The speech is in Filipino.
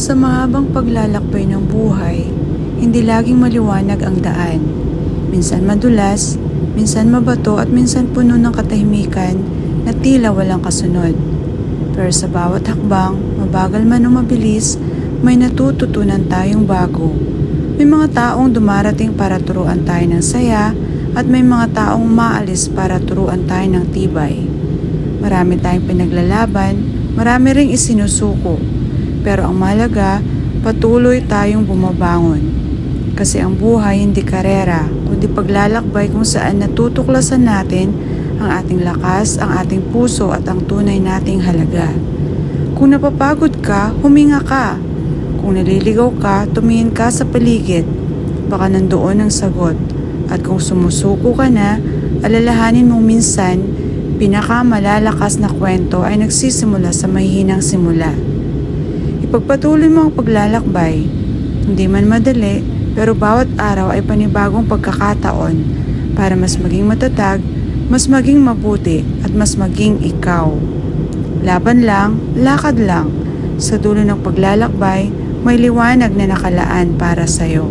Sa mahabang paglalakbay ng buhay, hindi laging maliwanag ang daan. Minsan madulas, minsan mabato at minsan puno ng katahimikan na tila walang kasunod. Pero sa bawat hakbang, mabagal man o mabilis, may natututunan tayong bago. May mga taong dumarating para turuan tayo ng saya at may mga taong maalis para turuan tayo ng tibay. Marami tayong pinaglalaban, marami ring isinusuko. Pero ang malaga, patuloy tayong bumabangon. Kasi ang buhay hindi karera, kundi paglalakbay kung saan natutuklasan natin ang ating lakas, ang ating puso at ang tunay nating halaga. Kung napapagod ka, huminga ka. Kung naliligaw ka, tumingin ka sa paligid. Baka nandoon ang sagot. At kung sumusuko ka na, alalahanin mong minsan, pinakamalalakas na kwento ay nagsisimula sa mahihinang simula. Ipagpatuloy mo ang paglalakbay. Hindi man madali, pero bawat araw ay panibagong pagkakataon para mas maging matatag, mas maging mabuti at mas maging ikaw. Laban lang, lakad lang. Sa dulo ng paglalakbay, may liwanag na nakalaan para sa'yo.